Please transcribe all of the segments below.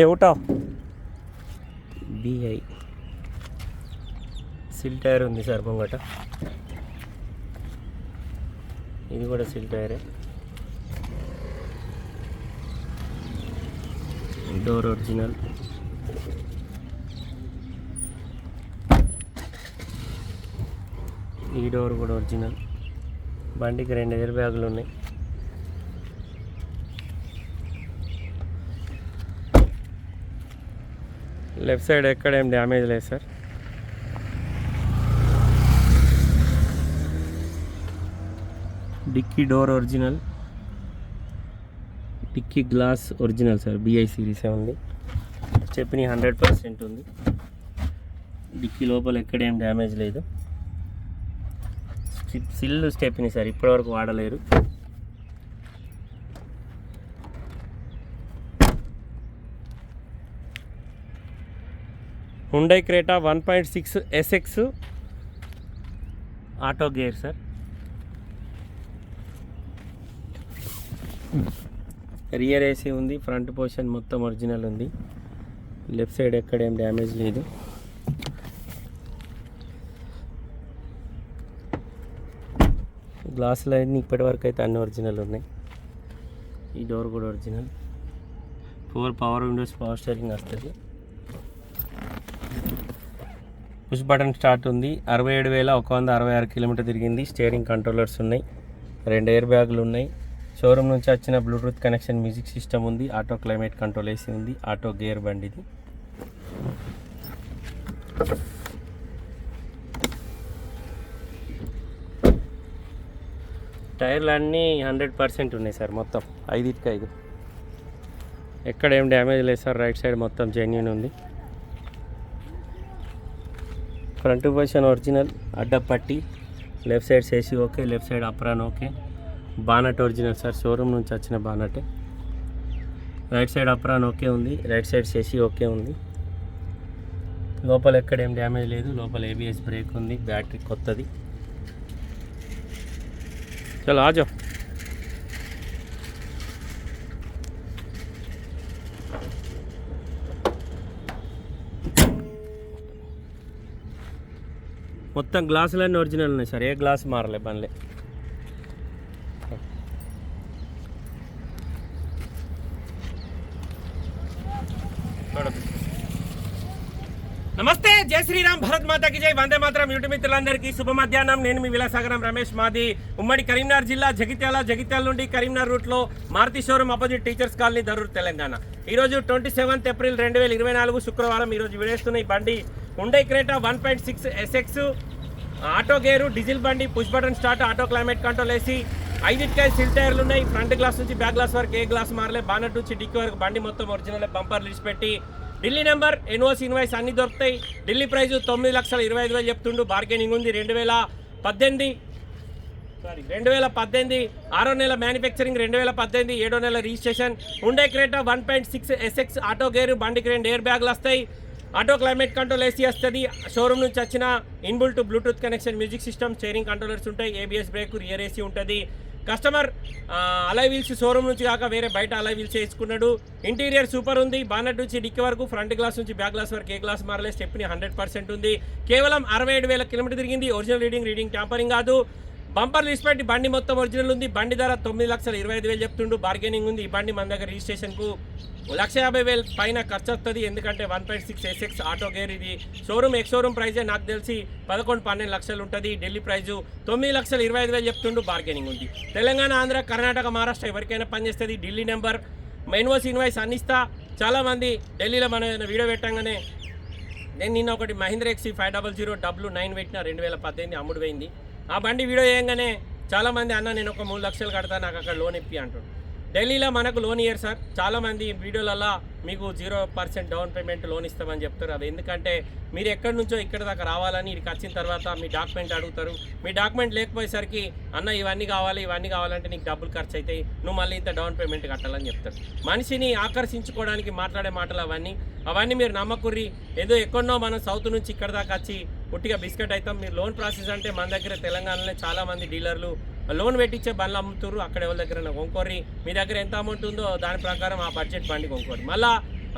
A Utah? B I. Silk tyre ఉంది sir ముంగట ఇది కూడా సిల్ టైరే డోర్ ఒరిజినల్ ఈ డోర్ కూడా ఒరిజినల్ బండికి రెండు ఎయిర్ బ్యాగులు ఉన్నాయి. లెఫ్ట్ సైడ్ ఎక్కడ ఏం డ్యామేజ్ లేదు sir. Dicky door original. Dicky glass original sir B I సిరీసే ఉంది చెప్పిన హండ్రెడ్ పర్సెంట్ ఉంది. డిక్కీ లోపల ఎక్కడ ఏం డ్యామేజ్ లేదు. సిల్ స్టెప్ని సార్ ఇప్పటివరకు వాడలేరు. Hyundai Creta one point six S X auto gear sir rear AC ఉంది ఫ్రంట్ పోర్షన్ మొత్తం ఒరిజినల్ ఉంది. లెఫ్ట్ సైడ్ ఎక్కడ ఏం డ్యామేజ్ లేదు. గ్లాసులు అన్నీ ఇప్పటివరకు అయితే అన్ని ఒరిజినల్ ఉన్నాయి. ఈ డోర్ కూడా original four power windows power steering వస్తుంది. పుష్ బటన్ స్టార్ట్ ఉంది. అరవై ఏడు వేల ఒక వంద అరవై ఆరు కిలోమీటర్ తిరిగింది. స్టీరింగ్ కంట్రోలర్స్ ఉన్నాయి. రెండు ఎయిర్ బ్యాగులు ఉన్నాయి. షోరూమ్ నుంచి వచ్చిన బ్లూటూత్ కనెక్షన్ మ్యూజిక్ సిస్టమ్ ఉంది. ఆటో క్లైమేట్ కంట్రోల్ ఏసీ ఉంది. ఆటో గేర్ బండిది టైర్లు అన్నీ హండ్రెడ్ పర్సెంట్ ఉన్నాయి సార్ మొత్తం. ఐదుకి ఐదు. ఎక్కడ ఏం డ్యామేజ్ లేదు సార్. రైట్ సైడ్ మొత్తం జెన్యున్ ఉంది. ఫ్రంట్ పొజిషన్ ఒరిజినల్ అడ్డపట్టి లెఫ్ట్ సైడ్ సేసి okay left side apron okay. Bonnet original sir showroom నుంచి వచ్చిన బానటే. రైట్ సైడ్ అప్రాన్ ఓకే ఉంది రైట్ సైడ్ సేసి ఓకే ఉంది. లోపల ఎక్కడ ఏం డ్యామేజ్ లేదు లోపల ఏబిఎస్ బ్రేక్ ఉంది బ్యాటరీ కొత్తది. చలో ఆజో. మొత్తం గ్లాసులన్నీ ఒరిజినల్ ఉన్నాయి సార్. ఏ గ్లాస్ మారలే పనిలే నమస్తే జై శ్రీరామ్ భరత్ మాతాకి జై. వందే మాత్రం యూటి మిత్రులందరికీ శుభ మధ్యాహ్నం. నేను మీ విలాసాగరం రమేష్ మాది. ఉమ్మడి కరీంనగర్ జిల్లా జగిత్యాల జగిత్యాల నుండి కరీంనగర్ రూట్లో Maruti showroom opposite teachers colony Darur Telangana. ఈరోజు ట్వంటీ సెవెంత్ ఏప్రిల్ రెండు వేల ఇరవై నాలుగు శుక్రవారం ఈరోజు విడేస్తున్న ఈ బండి. ఉండే Creta one point six S X auto gear diesel బండి push button start auto climate control వేసి ఐదిటికాయ సిల్ టైర్లు ఉన్నాయి. ఫ్రంట్ గ్లాస్ నుంచి బ్యాక్ గ్లాస్ వరకు ఏ గ్లాస్ మారలే. బానట్ నుంచి డిక్కీ వరకు బండి మొత్తం ఒరిజినల్ బంపర్ లిస్ట్ పెట్టి. ఢిల్లీ నెంబర్ ఎన్ఓసి ఇన్వాయిస్ అన్ని దొరుకుతాయి. ఢిల్లీ ప్రైజు తొమ్మిది లక్షల ఇరవై ఐదు వేలు చెప్తుండు. బార్గెనింగ్ ఉంది రెండు వేల పద్దెనిమిది. సారీ రెండు వేల పద్దెనిమిది. ఆరో నెల మ్యానుఫ్యాక్చరింగ్ రెండు వేల పద్దెనిమిది. ఏడో నెల రిజిస్ట్రేషన్. ఉండే Creta one point six S X auto gear బండికి రెండు ఎయిర్ బ్యాగులు వస్తాయి. ఆటో క్లైమేట్ కంట్రోల్ ఏసీ వస్తుంది షోరూమ్ నుంచి వచ్చిన inbuilt Bluetooth connection music system steering controllers ఉంటాయి ఏబిఎస్ బ్రేక్ రియర్ ఏసీ ఉంటుంది. కస్టమర్ అలై వీల్స్ షోరూమ్ నుంచి కాక వేరే బయట అలై వీల్స్ వేసుకున్నాడు ఇంటీరియర్ సూపర్ ఉంది. బానట్ నుంచి డిక్కి వరకు ఫ్రంట్ గ్లాస్ నుంచి బ్యాక్ గ్లాస్ వరకు ఏ గ్లాస్ మారలే స్టెప్ని హండ్రెడ్ పర్సెంట్ ఉంది. కేవలం అరవై ఏడు వేల కిలోమీటర్ తిరిగింది. ఒరిజినల్ రీడింగ్ రీడింగ్ ట్యాంపరింగ్ కాదు. బంపర్ లిస్ట్ పెట్టి బండి మొత్తం ఒరిజినల్ ఉంది. బండి ధర తొమ్మిది లక్షల ఇరవై ఐదు వేలు చెప్తుండు. బార్గెనింగ్ ఉంది. ఈ బండి మన దగ్గర రిజిస్ట్రేషన్కు లక్ష యాభై వేలు పైన ఖర్చు వస్తుంది ఎందుకంటే one point six S X auto gear ఇది. షోరూమ్ ఎక్స్ షోరూమ్ ప్రైజే నాకు తెలిసి పదకొండు పన్నెండు లక్షలు ఉంటుంది. ఢిల్లీ ప్రైజు తొమ్మిది లక్షల ఇరవై ఐదు వేలు చెప్తుండు బార్గెనింగ్ ఉంది. తెలంగాణ ఆంధ్ర కర్ణాటక మహారాష్ట్ర ఎవరికైనా పనిచేస్తుంది ఢిల్లీ నెంబర్ ఇన్వాయిస్ ఇన్వాయిస్ అన్నిస్తా చాలామంది ఢిల్లీలో మన వీడియో పెట్టంగానే నేను నిన్న ఒకటి Mahindra ఎక్సీ five double zero W nine పెట్టిన. రెండు వేల పద్దెనిమిది అమ్ముడు పోయింది. ఆ బండి వీడియో చేయగానే చాలామంది అన్న నేను ఒక మూడు లక్షలు కడతా నాకు అక్కడ లోన్ ఇప్పి అంటాడు. ఢిల్లీలో మనకు లోన్ ఇయ్యరు సార్. చాలామంది వీడియోలలో మీకు zero percent down payment loan ఇస్తామని చెప్తారు. అది ఎందుకంటే మీరు ఎక్కడి నుంచో ఇక్కడ దాకా రావాలని ఇక్కడికి వచ్చిన తర్వాత మీ డాక్యుమెంట్ అడుగుతారు. మీ డాక్యుమెంట్ లేకపోయేసరికి అన్న ఇవన్నీ కావాలి ఇవన్నీ కావాలంటే నీకు డబ్బులు ఖర్చు అవుతాయి నువ్వు మళ్ళీ ఇంత డౌన్ పేమెంట్ కట్టాలని చెప్తారు. మనిషిని ఆకర్షించుకోవడానికి మాట్లాడే మాటలు అవన్నీ. అవన్నీ మీరు నమ్మకుర్రి. ఏదో ఎక్కడనో మనం సౌత్ నుంచి ఇక్కడ దాకా వచ్చి పుట్టిగా బిస్కెట్ అవుతాం మీరు లోన్ ప్రాసెస్ అంటే మన దగ్గర తెలంగాణలో చాలామంది డీలర్లు లోన్ పెట్టించే బండ్లు అమ్ముతారు అక్కడ ఎవరి దగ్గర కొనుక్కోర్రి. మీ దగ్గర ఎంత అమౌంట్ ఉందో దాని ప్రకారం ఆ బడ్జెట్ బండి కొనుక్కోరు మళ్ళీ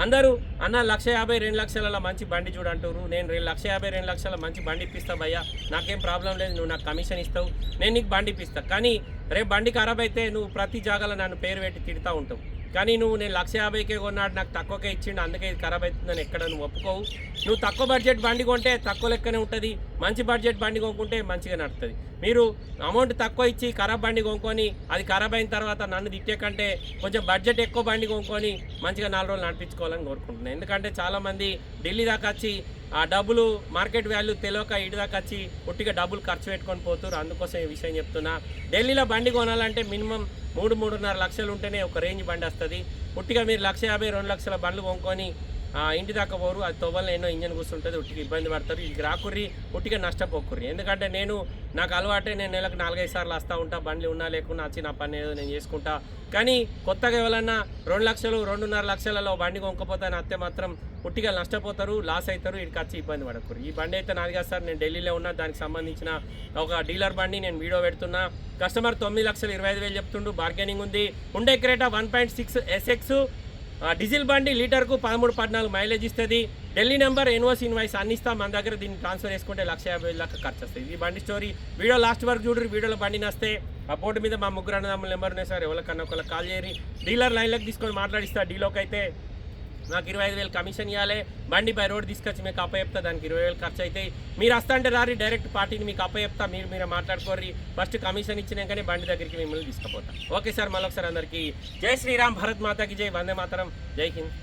అందరూ అన్న లక్ష యాభై రెండు లక్షల మంచి బండి చూడంటారు నేను రెండు లక్ష యాభై రెండు లక్షల మంచి బండి ఇప్పిస్తా భయ్యా. నాకేం ప్రాబ్లం లేదు. నువ్వు నాకు కమిషన్ ఇస్తావు. నేను నీకు బండి ఇప్పిస్తా. కానీ రేపు బండి ఖరాబ్ అయితే నువ్వు ప్రతి జాగాలో నన్ను పేరు పెట్టి తిడతా ఉంటావు. కానీ నువ్వు నేను లక్ష యాభైకే కొన్నాడు నాకు తక్కువకే ఇచ్చిండు అందుకే ఇది ఖరాబ్ అవుతుందని ఎక్కడ నువ్వు ఒప్పుకోవు. నువ్వు తక్కువ బడ్జెట్ బండి కొంటే తక్కువ లెక్కనే ఉంటుంది మంచి బడ్జెట్ బండి కొనుక్కుంటే మంచిగా నడుతుంది మీరు అమౌంట్ తక్కువ ఇచ్చి ఖరాబ్ బండి కొనుక్కొని అది ఖరాబ్ అయిన తర్వాత నన్ను తిట్టే కంటే కొంచెం బడ్జెట్ ఎక్కువ బండి కొనుక్కొని మంచిగా నాలుగు రోజులు నడిపించుకోవాలని కోరుకుంటున్నాను ఎందుకంటే చాలామంది ఢిల్లీ దాకా వచ్చి ఆ డబ్బులు మార్కెట్ వాల్యూ తెలియక ఇటు దాకా వచ్చి ఒట్టిగా డబ్బులు ఖర్చు పెట్టుకొని పోతున్నారు అందుకోసం ఈ విషయం చెప్తున్నా. ఢిల్లీలో బండి కొనాలంటే మినిమం మూడు మూడున్నర లక్షలు ఉంటేనే ఒక రేంజ్ బండి వస్తుంది. పుట్టిగా మీరు లక్ష యాభై రెండు లక్షల బండ్లు కొనుక్కొని ఇంటి దాకా పోరు అది తొవ్వల్లో ఎన్నో ఇంజన్ కూర్చుంటుంది ఒట్టికి ఇబ్బంది పడతారు. ఇది రాకుర్రి ఉట్టిగా నష్టపోకుర్రి. ఎందుకంటే నేను నాకు అలవాటే నేను నెలకు నాలుగైదు సార్లు వస్తూ ఉంటా బండ్లు ఉన్నా లేకున్నా వచ్చి నా పని ఏదో నేను చేసుకుంటా. కానీ కొత్తగా ఎవరన్నా రెండు లక్షలు రెండున్నర లక్షలలో బండి కొనుక్కపోతే అత్తే మాత్రం పుట్టిగా నష్టపోతారు లాస్ అవుతారు ఇక్కడికి వచ్చి ఇబ్బంది పడకూరు ఈ బండి అయితే నాది కాదు సార్ నేను ఢిల్లీలో ఉన్నా దానికి సంబంధించిన ఒక డీలర్ బండి నేను వీడియో పెడుతున్నా. కస్టమర్ తొమ్మిది లక్షలు ఇరవై ఐదు వేలు చెప్తుండు బార్గెనింగ్ ఉంది. ఉండే Creta one point six S X diesel బండి లీటర్కు పదమూడు పద్నాలుగు మైలేజ్ ఇస్తుంది. ఢిల్లీ నెంబర్ ఎన్ఓసి ఇన్వాయిస్ అన్ని ఇస్తాం మన దగ్గర దీన్ని ట్రాన్స్ఫర్ చేసుకుంటే లక్ష యాభై లక్ష ఖర్చు వస్తుంది ఈ బండి స్టోరీ వీడియో లాస్ట్ వరకు చూడరు వీడియోలో బండి నస్తే. ఆ బోర్డు మీద మా ముగ్గురు అన్నదమ్ముల నెంబర్ ఉన్నాయి సార్. ఎవరికన్నా ఒకళ్ళకి కాల్ చేయరి డీలర్ లైన్లోకి తీసుకొని మాట్లాడిస్తా. డీలోకి అయితే నాకు ఇరవై ఐదు వేలు కమిషన్ ఇవ్వాలి బండి బై రోడ్ తీసుకొచ్చి మీకు అప్పచెప్తా దానికి ఇరవై వేలు ఖర్చు అవుతాయి మీరు వస్తా అంటే రారి డైరెక్ట్ పార్టీని మీకు అప్పచెప్తా మీరు మీరు మాట్లాడుకోర్రి. ఫస్ట్ కమిషన్ ఇచ్చినాకనే బండి దగ్గరికి మిమ్మల్ని తీసుకుపోతా. ఓకే సార్ మళ్ళొకసారి అందరికీ. జై శ్రీరామ్ భరత్ మాతాకి జై వందే మాతరం. జై హింద్.